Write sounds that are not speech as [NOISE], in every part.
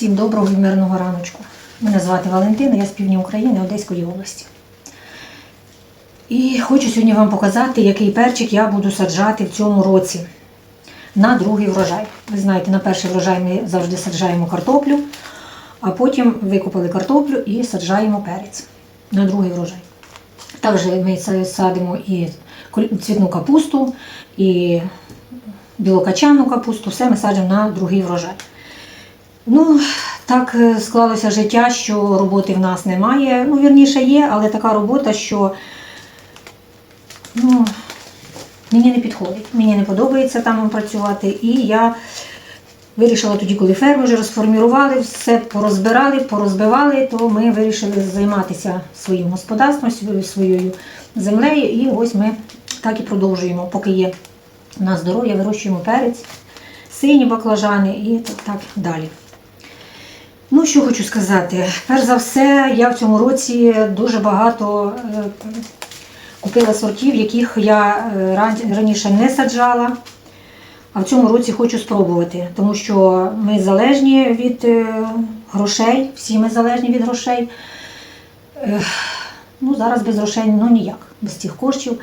Всім доброго і мирного раночку. Мене звати Валентина, я з півдня України, Одеської області. І хочу сьогодні вам показати, який перчик я буду саджати в цьому році на другий врожай. Ви знаєте, на перший врожай ми завжди саджаємо картоплю, а потім викопали картоплю і саджаємо перець на другий врожай. Також ми садимо і цвітну капусту, і білокачанну капусту, все ми саджимо на другий врожай. Ну, так е, склалося життя, що роботи в нас немає. Ну, вірніше є, але така робота, що ну, мені не підходить. Мені не подобається там працювати. І я вирішила тоді, коли ферму вже розформірували, все порозбирали, порозбивали, то ми вирішили займатися своїм господарством, своєю землею. І ось ми так і продовжуємо, поки є у нас здоров'я, вирощуємо перець, сині баклажани і так далі. Ну, що хочу сказати. Перш за все, я в цьому році дуже багато е, купила сортів, яких я е, раніше не саджала. А в цьому році хочу спробувати, тому що ми залежні від е, грошей, всі ми залежні від грошей. Ну, зараз без грошей ну ніяк, без цих коштів.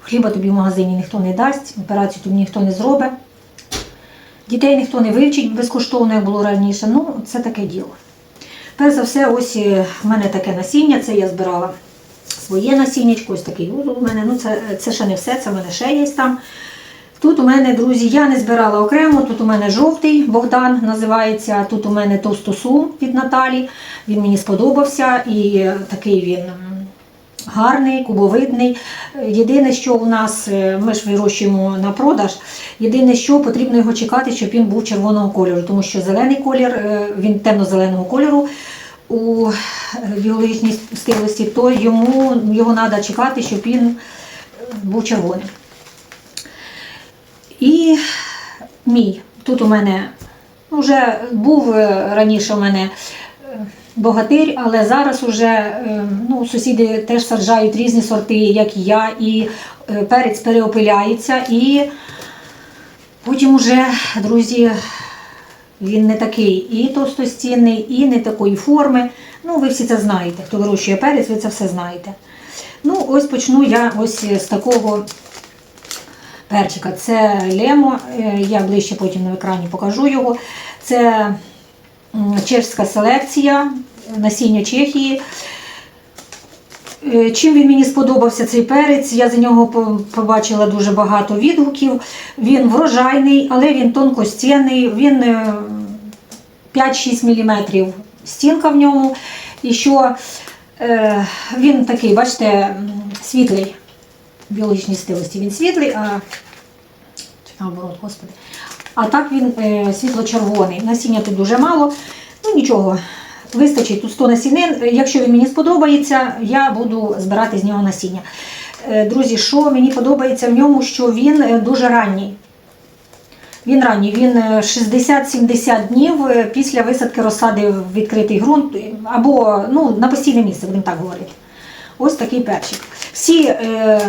Хліба тобі в магазині ніхто не дасть, операцію тобі ніхто не зробить. Дітей ніхто не вивчить безкоштовно, було раніше. Ну, це таке діло. Перш за все, ось е, в мене таке насіння, це я збирала своє насіннячко, ось такий у мене. Ну, це, це ще не все, це в мене ще є там. Тут у мене, друзі, я не збирала окремо. Тут у мене жовтий Богдан називається. Тут у мене товстосум від Наталі. Він мені сподобався і е, такий він гарний, кубовидний. Єдине, що у нас, е, ми ж вирощуємо на продаж. Єдине, що потрібно його чекати, щоб він був червоного кольору, тому що зелений колір, е, він темно-зеленого кольору. У е, біологічній стилості, то йому його треба чекати, щоб він був червоним. І мій. Тут у мене ну, вже був раніше у мене богатир, але зараз уже е, ну, сусіди теж саджають різні сорти, як і я, і е, перець переопиляється. І потім уже, друзі, він не такий і товстостінний, і не такої форми. Ну, ви всі це знаєте. Хто вирощує перець, ви це все знаєте. Ну, ось почну я ось з такого перчика. Це лемо, е, я ближче потім на екрані покажу його. Це чешська селекція, насіння Чехії. Е, Чим він мені сподобався цей перець, я за нього побачила дуже багато відгуків. Він врожайний, але він тонкостінний, він е, 5-6 мм стінка в ньому. І що е, він такий, бачите, світлий в біологічній стилості. Він світлий, а наоборот, господи. А так він е, світло-червоний. Насіння тут дуже мало. Ну нічого, вистачить тут 100 насінин. Якщо він мені сподобається, я буду збирати з нього насіння. Е, Друзі, що мені подобається в ньому, що він е, дуже ранній. Він ранній, він е, 60-70 днів е, після висадки розсади в відкритий ґрунт або ну, на постійне місце, будемо так говорити. Ось такий перчик. Всі, е,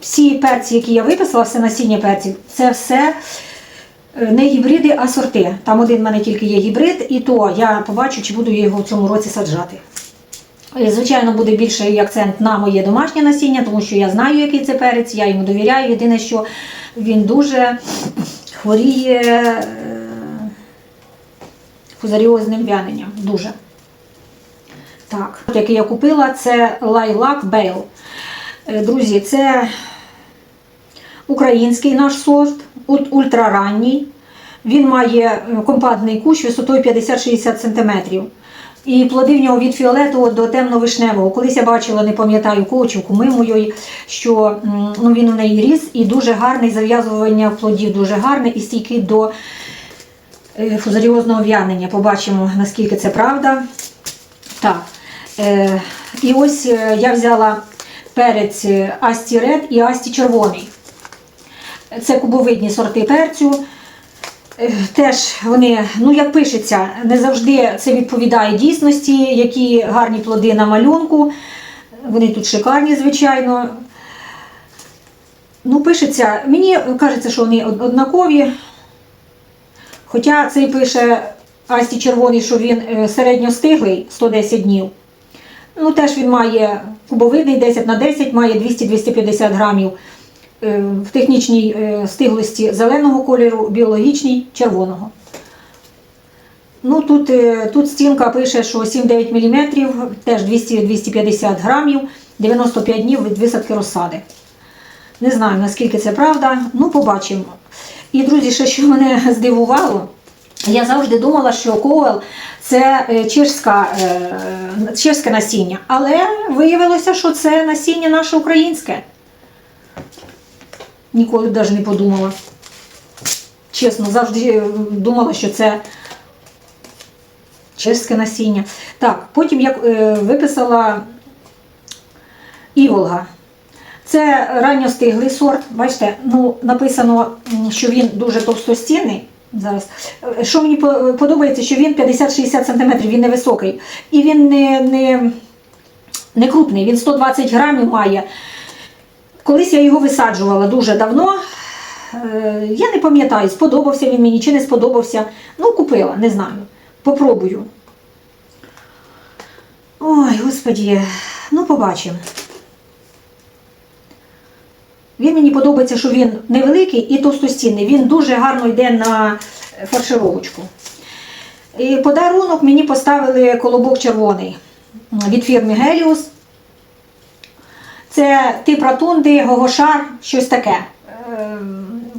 всі перці, які я виписала, все насіння перців, це все не гібриди, а сорти. Там один в мене тільки є гібрид, і то я побачу, чи буду я його в цьому році саджати. Е, Звичайно, буде більший акцент на моє домашнє насіння, тому що я знаю, який це перець, я йому довіряю. Єдине, що він дуже хворіє е, фузаріозним вяненням. Дуже. Так, який я купила, це Bale. Е, Друзі, це український наш сорт, ультраранній. Він має компактний кущ висотою 50-60 см. І плоди в нього від фіолетового до темно-вишневого. Колись я бачила, не пам'ятаю кого чи куми моєї, що ну, він у неї ріс і дуже гарний, зав'язування плодів дуже гарне і стійкий до е, фузаріозного в'янення. Побачимо, наскільки це правда. Так. Е, і ось е, я взяла перець Асті Ред і Асті Червоний. Це кубовидні сорти перцю. Е, Теж вони, ну як пишеться, не завжди це відповідає дійсності, які гарні плоди на малюнку. Вони тут шикарні, звичайно. Ну, пишеться, мені кажеться, що вони однакові. Хоча цей пише Асті Червоний, що він е, середньостиглий 110 днів. Ну, теж він має кубовидний 10 на 10, має 200-250 грамів в технічній е, стиглості зеленого кольору, біологічній червоного. Ну, тут, е, тут стінка пише, що 7-9 мм, теж 200-250 грамів, 95 днів від висадки розсади. Не знаю, наскільки це правда, ну побачимо. І, друзі, ще що мене [LAUGHS] здивувало, я завжди думала, що коел це е, чешська, е, чешське насіння, але виявилося, що це насіння наше українське. Ніколи навіть не подумала. Чесно, завжди е, думала, що це чешське насіння. Так, потім я е, виписала Іволга. Це ранньостиглий сорт. Бачите, ну, написано, що він дуже товстостінний. Зараз. Е, Що мені подобається, що він 50-60 см, він невисокий. І він не, не, не крупний, він 120 грамів має. Колись я його висаджувала дуже давно. Е, Я не пам'ятаю, сподобався він мені чи не сподобався. Ну, купила, не знаю. Попробую. Ой, господі, ну побачимо. Він мені подобається, що він невеликий і товстостінний. Він дуже гарно йде на фаршировочку. І подарунок мені поставили колобок червоний від фірми Геліус. Це тип ратунди, гогошар, щось таке. Е,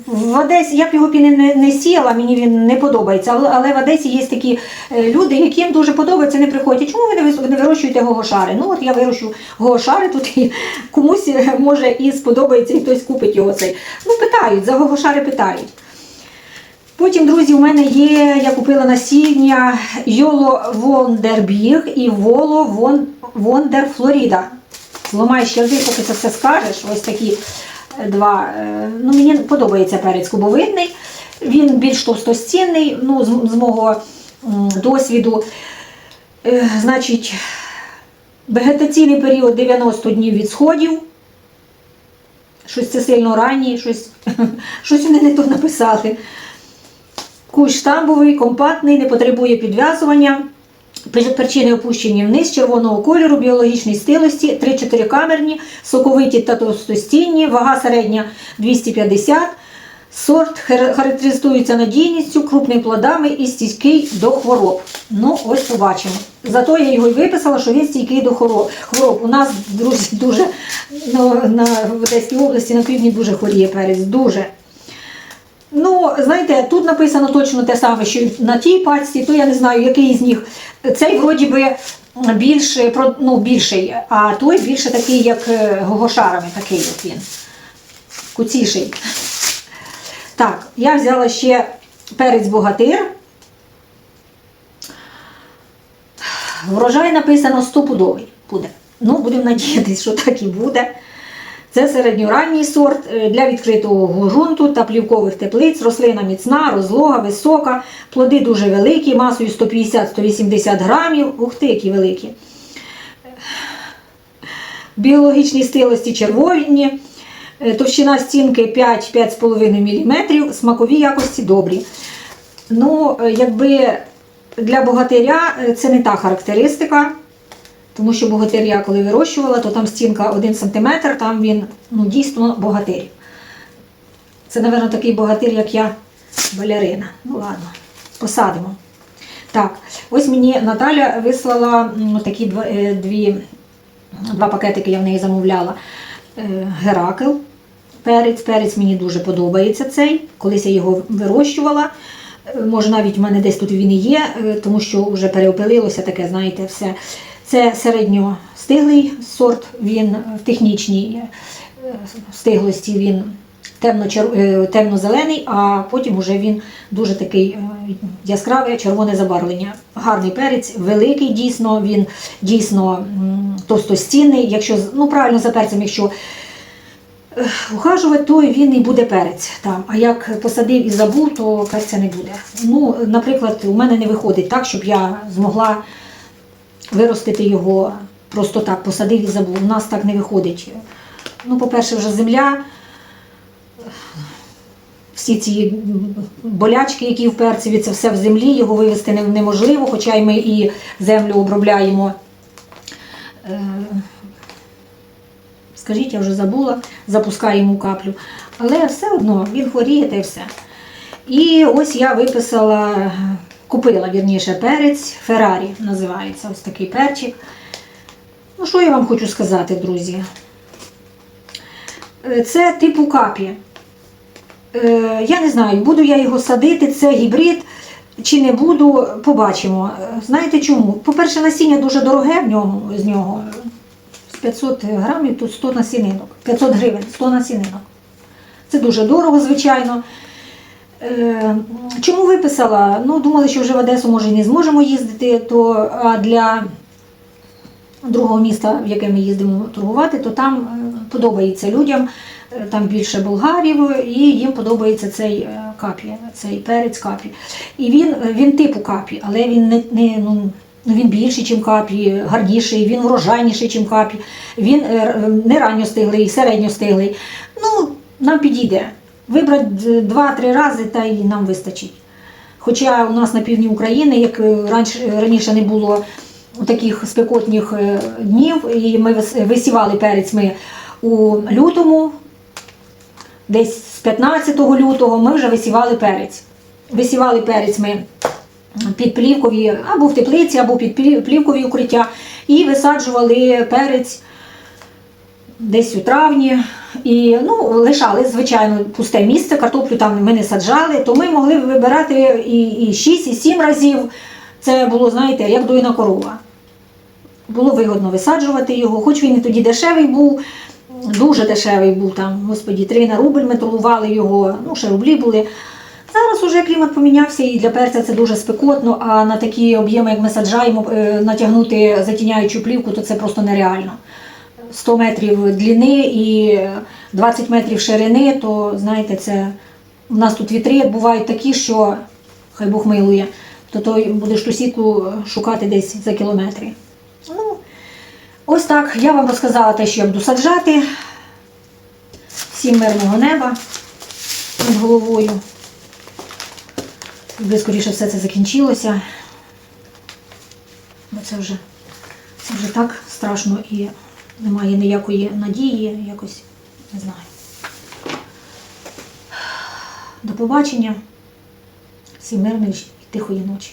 В Одесі я б його не, не, сіяла, мені він не подобається. Але, але в Одесі є такі е, люди, яким дуже подобається, не приходять. Чому ви не, вирощуєте гогошари? Ну от я вирощу гогошари тут і комусь е, може і сподобається, і хтось купить його цей. Ну, питають, за гогошари питають. Потім, друзі, у мене є, я купила насіння Йоло Вондербіг і Воло Вон, Вондер Флоріда. Зламаєш ще поки це все скажеш. Ось такі е, два. Е, Ну, мені подобається перець кубовидний. Він більш товстостінний, ну, з, з мого досвіду. Е, Значить, вегетаційний період 90 днів від сходів. Щось це сильно ранній, щось, [LAUGHS] щось вони не то написали. Кущ штамбовий, компактний, не потребує підв'язування. Перчини опущені вниз, червоного кольору, біологічної стилості, 3-4 камерні, соковиті та товстостінні, вага середня 250. Сорт характеризується надійністю, крупними плодами і стійкий до хвороб. Ну, ось побачимо. Зато я його й виписала, що він стійкий до хвороб. У нас, друзі, дуже ну, на, Одеській області на півдні дуже хворіє перець. Дуже. Ну, знаєте, тут написано точно те саме, що на тій пачці, то я не знаю, який з них. Цей вроді би більш, ну, більший, а той більше такий, як е, гогошарами, такий от він. Куціший. Так, я взяла ще перець богатир. Врожай написано стопудовий буде. Ну, будемо надіятися, що так і буде. Це середньоранній сорт е, для відкритого ґрунту та плівкових теплиць. Рослина міцна, розлога, висока, плоди дуже великі, масою 150-180 грамів. Ух ти, які великі. Біологічній стилості червоні, е, товщина стінки 5-5,5 мм, смакові якості добрі. Ну, е, якби для богатиря це не та характеристика. Тому що богатир я коли вирощувала, то там стінка 1 см, там він ну, дійсно богатир. Це, мабуть, такий богатир, як я, балерина. Ну ладно, посадимо. Так, ось мені Наталя вислала м, такі е, дві, два пакетики, я в неї замовляла. Е, Геракл. Перець. Перець мені дуже подобається цей. Колись я його вирощувала. Е, Може, навіть в мене десь тут він і є, тому що вже переопилилося таке, знаєте, все. Це середньостиглий сорт, він в технічній е, стиглості він е, темно-зелений, а потім уже він дуже такий е, яскраве червоне забарвлення. Гарний перець, великий дійсно, він дійсно товстостінний. Якщо ну правильно за перцем, якщо е, ухажувати, то він і буде перець там. А як посадив і забув, то перця не буде. Ну, наприклад, у мене не виходить так, щоб я змогла виростити його просто так, посадив і забув. У нас так не виходить. Ну, по-перше, вже земля всі ці болячки, які в перцеві, це все в землі, його вивести неможливо, хоча й ми і землю обробляємо. Е, Скажіть, я вже забула, запускаємо каплю. Але все одно він хворіє та й все. І ось я виписала, купила вірніше перець Феррарі, називається ось такий перчик. Ну, що я вам хочу сказати, друзі? Е, Це типу капі. Е, Я не знаю, буду я його садити, це гібрид чи не буду, побачимо. Знаєте чому? По-перше, насіння дуже дороге в ньому, з нього. З 500 грамів тут 100 насінинок. 500 гривень, 100 насінинок. Це дуже дорого, звичайно. Е, Чому виписала? Ну, думали, що вже в Одесу може не зможемо їздити, то а для другого міста, в яке ми їздимо торгувати, то там е, подобається людям, е, там більше болгарів, і їм подобається цей капі, цей перець капі. І він, він типу капі, але він не, не ну, ну, він більший, ніж капі, гарніший, він врожайніший, ніж капі. Він не ранньостиглий, середньостиглий. Ну, нам підійде. Вибрати два-три рази та й нам вистачить. Хоча у нас на півдні України, як е, раніше, раніше не було таких спекотних е, днів, і ми висівали перець ми у лютому, десь з 15 лютого ми вже висівали перець. Висівали перець ми під плівкові або в теплиці, або під плівкові укриття, і висаджували перець десь у травні. І ну, лишали, звичайно, пусте місце, картоплю там ми не саджали, то ми могли вибирати і, і 6, і 7 разів. Це було, знаєте, як дойна корова. Було вигодно висаджувати його, хоч він і тоді дешевий був, дуже дешевий був там, господі, 3 на рубль ми торгували його, ну ще рублі були. Зараз уже клімат помінявся і для перця це дуже спекотно, а на такі об'єми, як ми саджаємо, е, натягнути затіняючу плівку, то це просто нереально. 100 метрів длини і 20 метрів ширини, то знаєте, це у нас тут вітри бувають такі, що хай Бог милує, то той будеш ту сітку шукати десь за кілометри. Ну, ось так я вам розказала те, що я буду саджати. Всім мирного неба над головою. Якби скоріше все це закінчилося. Бо це вже, це вже так страшно і немає ніякої надії, якось не знаю. До побачення. Всім мирної і тихої ночі.